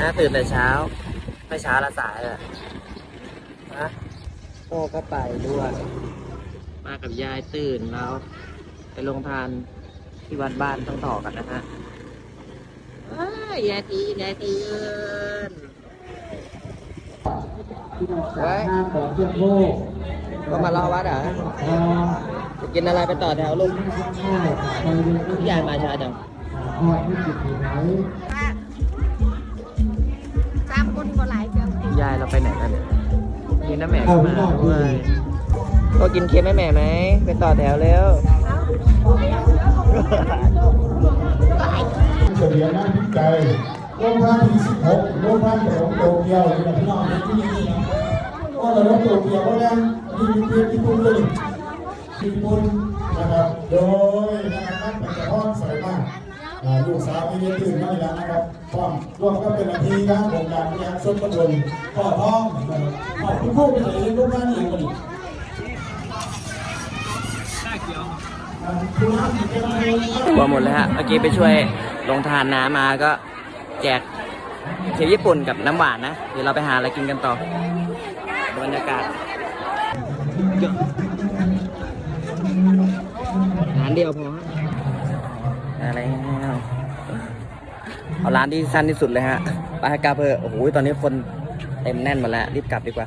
ฮะตื่นแต่เช้า ไม่เช้าละสายอะนะพ่อก็ไปด้วยมากับยายตื่นแล้ว ไปลงทานที่วัดบ้านต้องต่อกันนะฮะอ้ายยายตียายตื่นไว้ห้าของเพื่อนโลกก็มารอวัดเหรออ่าจะกินอะไรไปต่อแถวลูกข้าวไปเรียนรู้ยายมาช้าจัง ยเกินยายเราไปไหนกันเนี่ยกินน้ำแหม่ก็มาด้วยก็กินเค้กแม่แหม่ไหมไปต่อแถวเร็วเฉลี่ยน้ำพริกไก่โรงพยาบาลที่สิบหกโรงพยาบาลของโตเกียวนี่นะพี่น้องที่นี่นะก็เราโตเกียวก็ได้ที่ที่ที่ปุ่นเลยที่ปุ่นนะครับโดยนะครับเป็นกระห้องสวยมากอ่า ลูกสาวไม่ได้ตื่นมาแล้วนะครับพร้อมร่วมก็เป็นนาทีครับโครงการที่ยังชนประดนพ่อท้องนะครับขอบคุณผู้เป็นเองลูกบ้านเองก็ดีตัวหมดเลยฮะ เมื่อกี้ไปช่วยลงทานน้ำมาก็แจกเค้กญี่ปุ่นกับน้ำหวานนะ เดี๋ยวเราไปหาอะไรกินกันต่อบรรยากาศเยอะร้านเดียวพอฮะ อะไรเอาร้านที่สั้นที่สุดเลยฮะไปให้กาเพอโอ้โหตอนนี้คนเต็มแน่นหมดแล้วรีบกลับดีกว่า